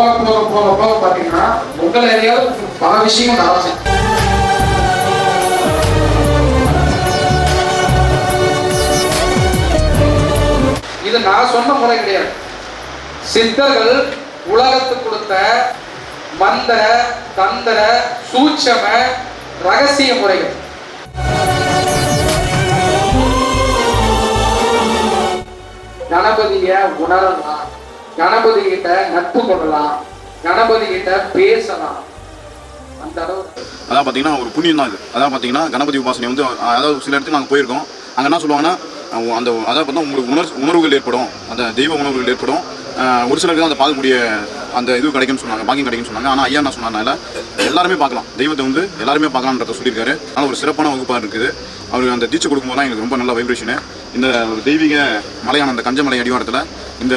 போக போக பார்த்தீங்கன்னா உங்கள் ஏரியாவில் பல விஷயங்கள் நடக்கும் இது நான் சொன்ன முறை கிடையாது. சித்தர்கள் உலகத்துக்கு கொடுத்த மந்திர தந்திர சூட்சம ரகசிய முறைகள். கணபதிய உணரலாம். கணபதி கிட்ட நட்பு கொள்ளலாம். கணபதி கிட்ட பேசலாம். அந்த அளவு அதான் பார்த்தீங்கன்னா ஒரு புண்ணியம் தான் இது. அதான் பார்த்தீங்கன்னா கணபதி உபாசனை வந்து அதாவது சில இடத்துக்கு நாங்கள் போயிருக்கோம். அங்கே என்ன சொல்லுவாங்கன்னா அந்த அதாவது பார்த்தா உங்களுக்கு உணர் உணர்வுகள் ஏற்படும். அந்த தெய்வ உணர்வுகள் ஏற்படும். ஒரு சிலருக்கு தான் அந்த பார்க்கக்கூடிய அந்த இது கிடைக்கும்னு சொன்னாங்க பாக்கியம் கிடைக்கும்னு சொன்னாங்க. ஆனால் ஐயா என்ன சொன்னாங்க எல்லாருமே பார்க்கலாம். தெய்வத்தை வந்து எல்லாருமே பார்க்கலான்றத சொல்லியிருக்காரு. ஆனால் ஒரு சிறப்பான வகுப்பாக இருக்குது. அவர் அந்த தீட்சை கொடுக்கும்போது தான் எங்களுக்கு ரொம்ப நல்ல வைப்ரேஷனு இந்த ஒரு தெய்வீக மலையான அந்த கஞ்சமலை அடிவாரத்தில் இந்த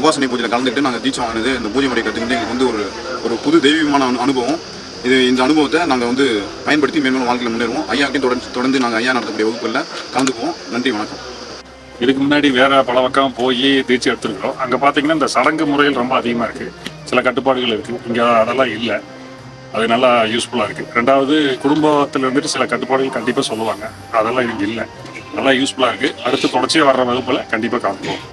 உபாசனை பூஜையில் கலந்துக்கிட்டு நாங்கள் தீட்சை வாங்கினது இந்த பூஜை முறை கற்றுக்கிட்டு எங்களுக்கு வந்து ஒரு ஒரு புது தெய்வீகமான அனுபவம். இது இந்த அனுபவத்தை நாங்கள் வந்து பயன்படுத்தி மேலும் வாழ்க்கையில் முன்னேறுவோம். ஐயாக்கையும் தொடர்ந்து தொடர்ந்து நாங்கள் ஐயா நடத்தக்கூடிய வகுப்புகளில் கலந்துக்குவோம். நன்றி வணக்கம். இதுக்கு முன்னாடி வேற பல பக்கம் போய் தீட்சை எடுத்துருக்கிறோம். அங்கே பார்த்தீங்கன்னா இந்த சடங்கு முறைகள் ரொம்ப அதிகமாக இருக்குது சில கட்டுப்பாடுகள் இருக்குது இங்கே அதெல்லாம் இல்லை. அது நல்லா யூஸ்ஃபுல்லாக இருக்குது ரெண்டாவது குடும்பத்தில் இருந்துட்டு சில கட்டுப்பாடுகள் கண்டிப்பாக சொல்லுவாங்க. அதெல்லாம் இங்கே இல்லை. நல்லா யூஸ்ஃபுல்லாக இருக்குது அடுத்து தொடர்ச்சியாக வர்ற வகுப்பில் கண்டிப்பாக கலந்துக்குவோம்.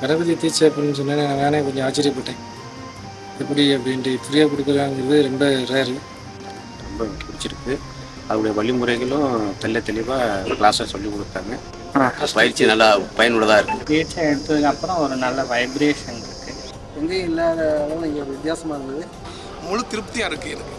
கணபதி தீட்சை அப்படின்னு சொன்னேன் நானே கொஞ்சம் ஆச்சரியப்பட்டேன். எப்படி அப்படின்ட்டு ஃப்ரீயாக கொடுக்குறாங்கிறது ரொம்ப ரேரு ரொம்ப பிடிச்சிருக்கு. அவருடைய வழிமுறைகளும் தெள்ள தெளிவாக கிளாஸை சொல்லி கொடுத்தாங்க. பயிற்சி நல்லா பயனுள்ளதாக இருக்குது தீட்சை எடுத்ததுக்கு அப்புறம் ஒரு நல்ல வைப்ரேஷன் இருக்கு. எங்கேயும் இல்லாத அளவு இங்கே வித்தியாசமாக இருந்தது. முழு திருப்தியாக இருக்குது எனக்கு.